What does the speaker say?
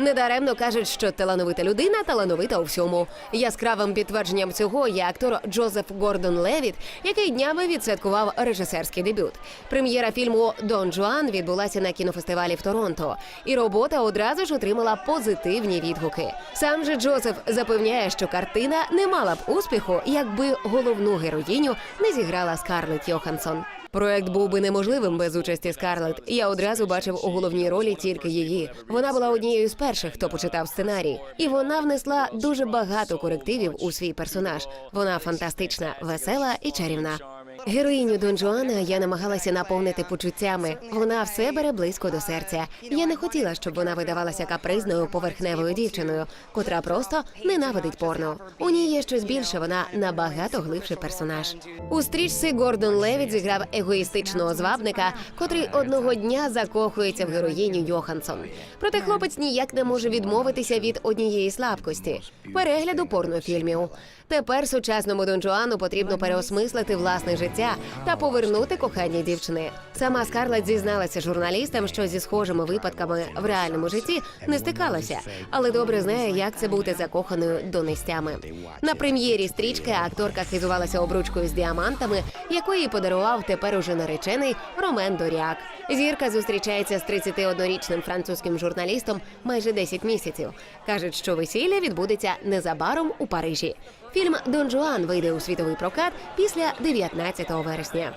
Недаремно кажуть, що талановита людина талановита у всьому. Яскравим підтвердженням цього є актор Джозеф Гордон Левіт, який днями відсвяткував режисерський дебют. Прем'єра фільму Дон Жуан відбулася на кінофестивалі в Торонто, і робота одразу ж отримала позитивні відгуки. Сам же Джозеф запевняє, що картина не мала б успіху, якби головну героїню не зіграла Скарлетт Йоханссон. Проект був би неможливим без участі Скарлетт. Я одразу бачив у головній ролі тільки її. Вона була однією з перших, хто почитав сценарій, і вона внесла дуже багато корективів у свій персонаж. Вона фантастична, весела і чарівна. Героїню Дон Жуана я намагалася наповнити почуттями. Вона все бере близько до серця. Я не хотіла, щоб вона видавалася капризною поверхневою дівчиною, котра просто ненавидить порно. У ній є щось більше. Вона набагато глибший персонаж. У стрічці Гордон Левіт зіграв егоїстичного звабника, котрий одного дня закохується в героїню Йоханссон. Проте хлопець ніяк не може відмовитися від однієї слабкості перегляду порнофільмів. Тепер сучасному Дон Жуану потрібно переосмислити власне життя та повернути кохання дівчини. Сама Скарлетт зізналася журналістам, що зі схожими випадками в реальному житті не стикалася, але добре знає, як це бути закоханою до нестями. На прем'єрі стрічки акторка хизувалася обручкою з діамантами, яку їй подарував тепер уже наречений Ромен Доріак. Зірка зустрічається з 31-річним французьким журналістом майже 10 місяців. кажуть, що весілля відбудеться незабаром у Парижі. Фільм Дон Жуан вийде у світовий прокат після 19 вересня.